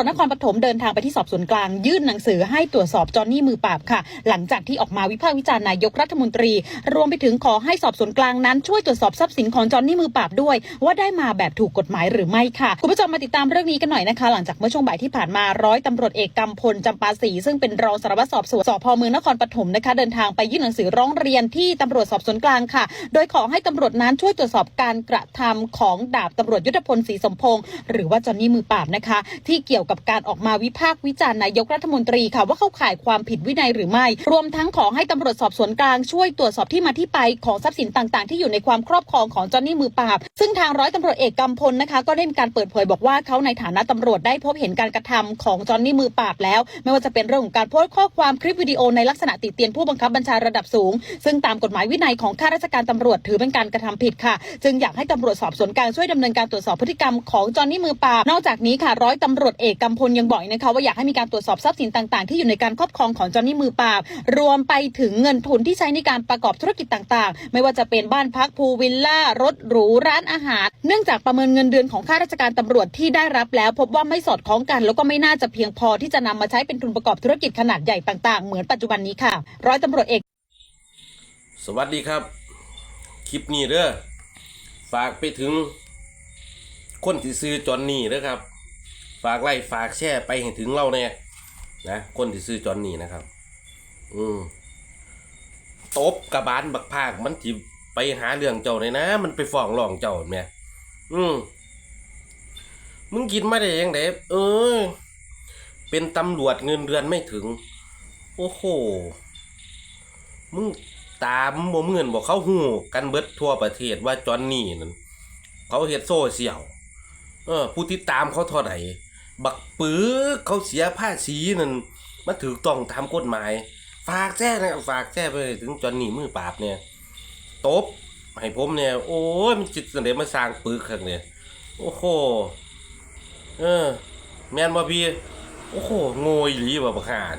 วจนครปฐมเดินทางไปที่สอบสวนกลางยื่นหนังสือให้ตรวจสอบจอห์นนี่มือปราบค่ะ หลังจากที่ออกมาวิพากษ์วิจารณ์นายกรัฐมนตรี รวมไปถึงขอให้สอบสวนกลางนั้นช่วยตรวจสอบทรัพย์สินของจอห์นนี่มือปราบด้วย ว่าได้มาแบบถูกกฎหมายหรือไม่ค่ะคุณผู้ชมมาติดตามเรื่องนี้กันหน่อยนะคะ หลังจากเมื่อช่วงบ่ายที่ผ่านมาร้อยตำรวจเอกกำพลจำปาศรีซึ่งเป็นรองสารวัตรสอบสวนสพเมืองนครปฐมนะคะ เดินทางไปยื่นหนังสือร้องเรียนที่ตำรวจสอบสวนกลางค่ะ โดยขอให้ตำรวจนั้นช่วยตรวจสอบการกระทำของดาบตำรวจยุทธพลศรีสมพงษ์หรือว่าจอห์นนี่มือปราบนะคะ ที่เกี่ยวกับการออกมาวิพากษ์วิจารณ์นายกรัฐมนตรีค่ะว่าเข้าข่ายความผิดวินัยหรือไม่ รวมทั้งขอให้ตำรวจสอบสวนกลางช่วยตรวจสอบที่มาที่ไปของทรัพย์สินต่างๆ ที่อยู่ในความครอบครองของจอห์นนี่มือปราบ ซึ่งทางร้อยตำรวจเอกกำพลนะคะ ก็ได้มีการเปิดเผยบอกว่าเขาในฐานะตำรวจได้พบเห็นการกระทำของจอห์นนี่มือปราบแล้ว ไม่ว่าจะเป็นเรื่องของการโพสต์ข้อความคลิปวิดีโอในลักษณะติเตียนผู้บังคับบัญชาระดับสูง ซึ่งตามกฎหมายวินัยของข้าราชการตำรวจถือเป็นการกระทำผิดค่ะ จึงอยากให้ตำรวจสอบสวนกลางช่วยดำเนินการตรวจสอบพฤติกรรมของจอห์นนี่มือปราบนอกจากนี้ค่ะร้อยตำรวจเอกกำพลยังบอกอีกนะคะว่าอยากให้มีการตรวจสอบทรัพย์สินต่างๆ ที่อยู่ในการครอบครองของจอห์นนี่มือปราบ รวมไปถึงเงินทุนที่ใช้ในการประกอบธุรกิจต่างๆ ไม่ว่าจะเป็นบ้านพักพูลวิลล่ารถหรูร้านอาหาร เนื่องจากประเมินเงินเดือนของข้าราชการตำรวจที่ได้รับแล้ว พบว่าไม่สอดคล้องกัน แล้วก็ไม่น่าจะเพียงพอที่จะนำมาใช้เป็นทุนประกอบธุรกิจขนาดใหญ่ต่างๆ เหมือนปัจจุบันนี้ค่ะ ร้อยตำรวจเอก สวัสดีครับ คลิปนี้เด้อฝากไปถึงคนที่ซื้อจอนนี่เด้อครับ ฝากไล่ฝากแช่ไปให้ถึงเราเนี่ยนะคนที่ซื้อจอนนี่นะครับ อืมตบกระบาลบักภาคมันจิไปหาเรื่องเจ้าเลยนะ มันไปฟ้องร้องเจ้าแม่ยอืมมึงกินมาได้ยังไงเออ เป็นตำรวจเงินเดือนไม่ถึง โอ้โห มึงตามบ่เหมือนบอกเขาหูกันเบิดทั่วประเทศว่าจอนนี่นั่นเขาเฮ็ดโซ่เชียลเออ ผู้ติดตามเขาเท่าไหร่ บักปื้อเขาเสียภาษีนั่นมันถูกต้องตามกฎหมาย ฝากแจ้นะครับฝากแจ้ไปถึงจอนนี่มือปราบเนี่ยตบให้ผมเนี่ย โอ้ยมันจิตเสนมาสร้างปื้อขังเนี่ยโอ้โหเออ แมนบ่พี่โอ้โหโง่หลีบ่บักหาน